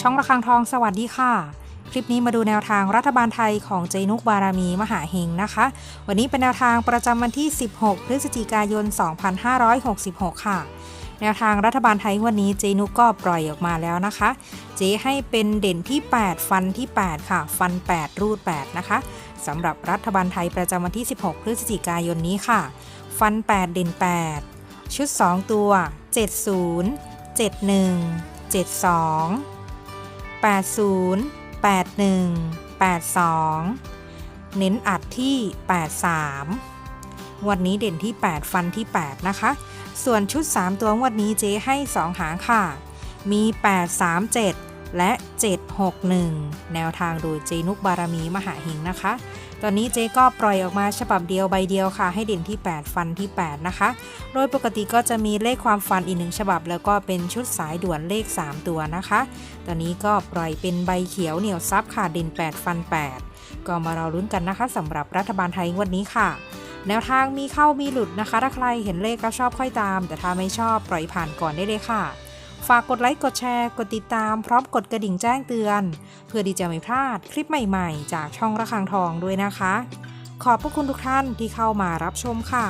ช่องระฆังทองสวัสดีค่ะ คลิปนี้มาดูแนวทางรัฐบาลไทยของเจนุกบารามีมหาเฮงนะคะ วันนี้เป็นแนวทางประจำวันที่ 16 พฤศจิกายน 2566 ค่ะ แนวทางรัฐบาลไทยวันนี้เจนุกก็ปล่อยออกมาแล้วนะคะ เจให้เป็นเด่นที่ 8 ฟันที่ 8 ค่ะ ฟัน 8 รูด 8 นะคะสำหรับรัฐบาลไทยประจำวันที่ 16 พฤศจิกายนนี้ค่ะ ฟัน 8 เด่น 8 ชุด 2 ตัว 70 71 72 80 81 82 เน้นอัดที่ 83 วันนี้เด่นที่ 8 ฟันที่ 8 นะคะ ส่วนชุด 3 ตัววันนี้เจ๊ให้ 2 หางค่ะ มี 837 และ 761 แนวทางโดยเจนุกบารมีมหาหิงนะคะ ตอนนี้เจ๊ก็ปล่อยออกมาฉบับเดียวใบเดียวค่ะ ให้เด่นที่ 8 ฟันที่ 8 นะคะ โดยปกติก็จะมีเลขความฟันอีกหนึ่งฉบับ แล้วก็เป็นชุดสายด่วนเลข 3 ตัวนะคะ ตอนนี้ก็ปล่อยเป็นใบเขียวเหนียวซับค่ะเด่น 8 ฟัน 8 ก็มารอลุ้นกันนะคะสำหรับรัฐบาลไทยงวันนี้ค่ะแนวทางมีเข้ามีหลุดนะคะ ถ้าใครเห็นเลขก็ชอบค่อยตาม แต่ถ้าไม่ชอบปล่อยผ่านก่อนได้เลยค่ะ ฝากกดไลค์กดแชร์ กดติดตามพร้อมกดกระดิ่งแจ้งเตือน เพื่อที่จะไม่พลาดคลิปใหม่ๆ จากช่องระฆังทองด้วยนะคะ ขอบพระคุณทุกท่านที่เข้ามารับชมค่ะ